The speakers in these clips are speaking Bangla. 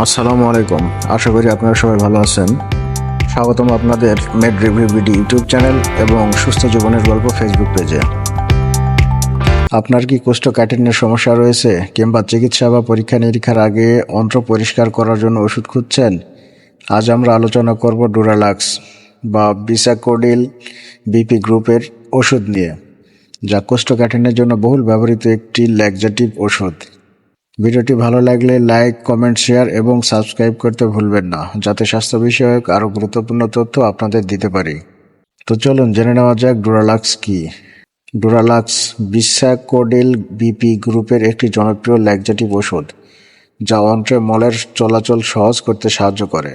আসসালামু আলাইকুম। আশা করি আপনারা সবাই ভালো আছেন। স্বাগতম আপনাদের Med review BD YouTube channel এবং সুস্থ জীবনের গল্প ফেসবুক পেজে। আপনার কি কোষ্ঠকাঠিন্যের সমস্যা রয়েছে কিংবা চিকিৎসা বা পরীক্ষা নিরীক্ষার আগে অন্ত্র পরিষ্কার করার জন্য ওষুধ খুঁজছেন? আজ আমরা আলোচনা করব ডুরালাক্স বা বিসাকোডিল বিপি গ্রুপের ওষুধ নিয়ে, যা কোষ্ঠকাঠিন্যের জন্য বহুল ব্যবহৃত একটি ল্যাকজেটিভ ওষুধ। ভিডিওটি ভালো লাগলে লাইক, কমেন্ট, শেয়ার এবং সাবস্ক্রাইব করতে ভুলবেন না, যাতে স্বাস্থ্য বিষয়ক আরও গুরুত্বপূর্ণ তথ্য আপনাদের দিতে পারি। তো চলুন জেনে নেওয়া যাক ডুরালাক্স কি। ডুরালাক্স বিসাকোডিল বিপি গ্রুপের একটি জনপ্রিয় ল্যাকজেটিভ ওষুধ, যা অন্ত্রে মলের চলাচল সহজ করতে সাহায্য করে।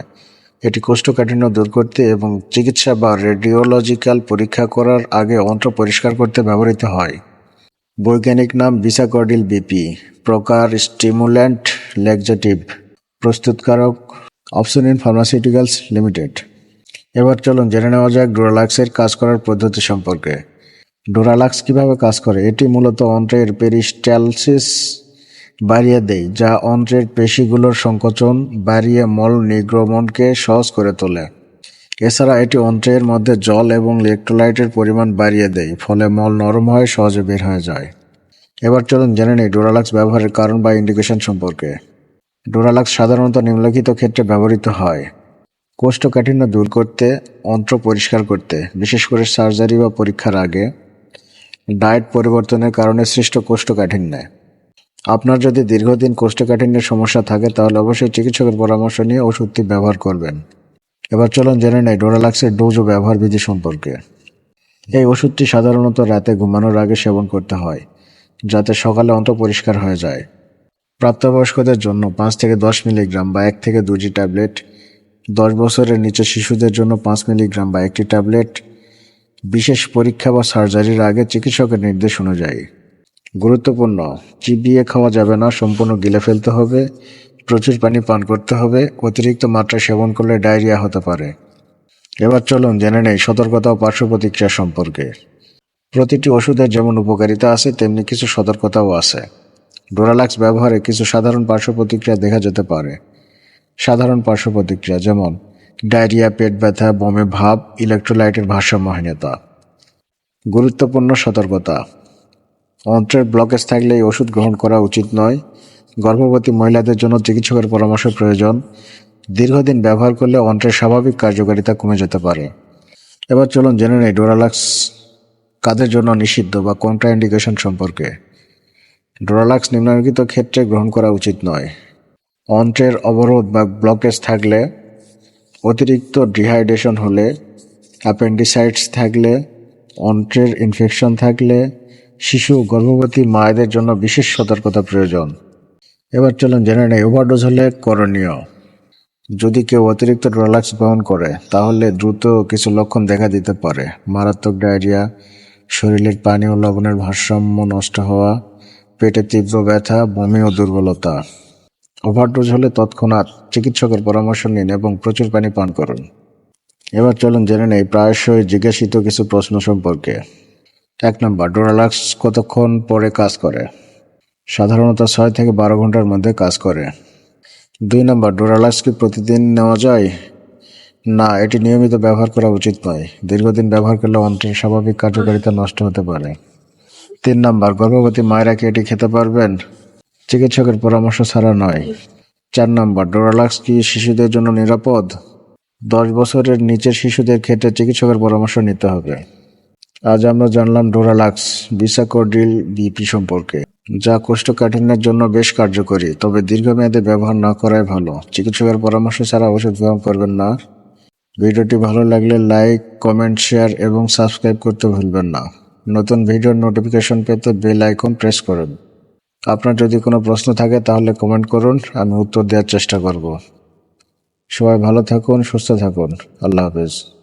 এটি কোষ্ঠকাঠিন্য দূর করতে এবং চিকিৎসা বা রেডিওলজিক্যাল পরীক্ষা করার আগে অন্ত্র পরিষ্কার করতে ব্যবহৃত হয়। বৈজ্ঞানিক নাম বিসাকর্ডিল বিপি, প্রকার স্টিমুল্যান্ট ল্যাকজেটিভ প্রস্তুতকারক অপসনিন ফার্মাসিউটিক্যালস লিমিটেড। এবার চলুন জেনে নেওয়া যাক ডোরালাক্সের কাজ করার পদ্ধতি সম্পর্কে। ডোরালাক্স কীভাবে কাজ করে? এটি মূলত অন্ত্রের পেরিস্টালসিস বাড়িয়ে দেয়, যা অন্ত্রের পেশিগুলোর সংকোচন বাড়িয়ে মল নির্গমনকে সহজ করে তোলে। এছাড়া এটি অন্ত্রের মধ্যে জল এবং ইলেকট্রোলাইটের পরিমাণ বাড়িয়ে দেয়, ফলে মল নরম হয়ে সহজে বের হয়ে যায়। এবার চলুন জেনে নিই ডোরালাক্স ব্যবহারের কারণ বা ইন্ডিকেশন সম্পর্কে। ডোরালাক্স সাধারণত নিম্নলিখিত ক্ষেত্রে ব্যবহৃত হয়। কোষ্ঠকাঠিন্য দূর করতে, অন্ত্র পরিষ্কার করতে, বিশেষ করে সার্জারি বা পরীক্ষার আগে। ডায়েট পরিবর্তনের কারণে সৃষ্ট কোষ্ঠকাঠিন্যে। আপনার যদি দীর্ঘদিন কোষ্ঠকাঠিন্যের সমস্যা থাকে, তাহলে অবশ্যই চিকিৎসকের পরামর্শ নিয়ে ওষুধটি ব্যবহার করবেন। এবার চলুন জেনে নেই ডোরালাক্সের ডোজ ও ব্যবহার বিধি সম্পর্কে। এই ওষুধটি সাধারণত রাতে ঘুমানোর আগে সেবন করতে হয়, যাতে সকালে অন্ত পরিষ্কার হয়ে যায়। প্রাপ্তবয়স্কদের জন্য পাঁচ থেকে দশ মিলিগ্রাম বা এক থেকে দুটি ট্যাবলেট, দশ বছরের নিচে শিশুদের জন্য পাঁচ মিলিগ্রাম বা একটি ট্যাবলেট, বিশেষ পরীক্ষা বা সার্জারির আগে চিকিৎসকের নির্দেশ অনুযায়ী। গুরুত্বপূর্ণ, চিবিয়ে খাওয়া যাবে না, সম্পূর্ণ গিলে ফেলতে হবে প্রচুর পানি পান করতে হবে, অতিরিক্ত মাত্রা সেবন করলে ডায়রিয়া হতে পারে। এবার চলুন জেনে নেই সতর্কতা ও পার্শ্ব প্রতিক্রিয়া সম্পর্কে। প্রতিটি ওষুধের যেমন উপকারিতা আছে, তেমনি কিছু সতর্কতাও আছে। ডোরালাক্স ব্যবহারে কিছু সাধারণ পার্শ্ব প্রতিক্রিয়া দেখা যেতে পারে। সাধারণ পার্শ্ব প্রতিক্রিয়া যেমন ডায়রিয়া, পেট ব্যথা, বমে, ভাব, ইলেকট্রোলাইটের ভারসাম্যহীনতা। গুরুত্বপূর্ণ সতর্কতা। অন্ত্রের ব্লকেজ থাকলে এই ওষুধ গ্রহণ করা উচিত নয়। গর্ভবতী মহিলাদের জন্য চিকিৎসকের পরামর্শ প্রয়োজন। দীর্ঘদিন ব্যবহার করলে অন্ত্রের স্বাভাবিক কার্যকারিতা কমে যেতে পারে। এবার চলুন জেনে নেই ডোরালাক্স কাদের জন্য নিষিদ্ধ বা কন্ট্রাইন্ডিকেশন সম্পর্কে। ডোরালাক্স নিম্নলিখিত ক্ষেত্রে গ্রহণ করা উচিত নয়। অন্ত্রের অবরোধ বা ব্লকেজ থাকলে, অতিরিক্ত ডিহাইড্রেশন হলে, অ্যাপেন্ডিসাইটস থাকলে, অন্ত্রের ইনফেকশন থাকলে, শিশু, গর্ভবতী মায়েদের জন্য বিশেষ সতর্কতা প্রয়োজন। এবার চলুন জেনে নেই, ওভারডোজ হলে করণীয়। যদি কেউ অতিরিক্ত ড্রলাক্স গ্রহণ করে, তাহলে দ্রুত কিছু লক্ষণ দেখা দিতে পারে। মারাত্মক ডায়রিয়া, শরীরের পানি ও লবণের ভারসাম্য নষ্ট হওয়া, পেটে তীব্র ব্যথা, বমি ও দুর্বলতা। ওভারডোজ হলে তৎক্ষণাৎ চিকিৎসকের পরামর্শ নিন এবং প্রচুর পানি পান করুন। এবার চলুন জেনে নেই, প্রায়শই জিজ্ঞাসিত কিছু প্রশ্ন সম্পর্কে। এক নম্বর, ডোরালাক্স কতক্ষণ পরে কাজ করে? সাধারণত ছয় থেকে বারো ঘণ্টার মধ্যে কাজ করে। দুই নম্বর ডোরালাক্স কি প্রতিদিন নেওয়া যায়? না, এটি নিয়মিত ব্যবহার করা উচিত নয়। দীর্ঘদিন ব্যবহার করলে অন্ত্রের স্বাভাবিক কার্যকারিতা নষ্ট হতে পারে। তিন নম্বর, গর্ভবতী মায়েরা কি এটি খেতে পারবেন? চিকিৎসকের পরামর্শ ছাড়া নয়। চার নম্বর, ডোরালাক্স কি শিশুদের জন্য নিরাপদ? দশ বছরের নিচের শিশুদের ক্ষেত্রে চিকিৎসকের পরামর্শ নিতে হবে। আজ আমরা জানলাম ডোরালাক্স বিসাকোডিল বিপি সম্পর্কে। যা কোষ্ঠকাঠিন্যের জন্য বেশ কার্যকরী, তবে দীর্ঘমেয়াদে ব্যবহার না করাই ভালো। চিকিৎসকের পরামর্শ ছাড়া ওষুধ গ্রহণ করবেন না। ভিডিওটি ভালো লাগলে লাইক, কমেন্ট, শেয়ার এবং সাবস্ক্রাইব করতে ভুলবেন না। নতুন ভিডিওর নোটিফিকেশন পেতে বেল আইকন প্রেস করুন। আপনার যদি কোনো প্রশ্ন থাকে তাহলে কমেন্ট করুন, আমি উত্তর দেওয়ার চেষ্টা করব। সবাই ভালো থাকুন, সুস্থ থাকুন। আল্লাহ হাফেজ।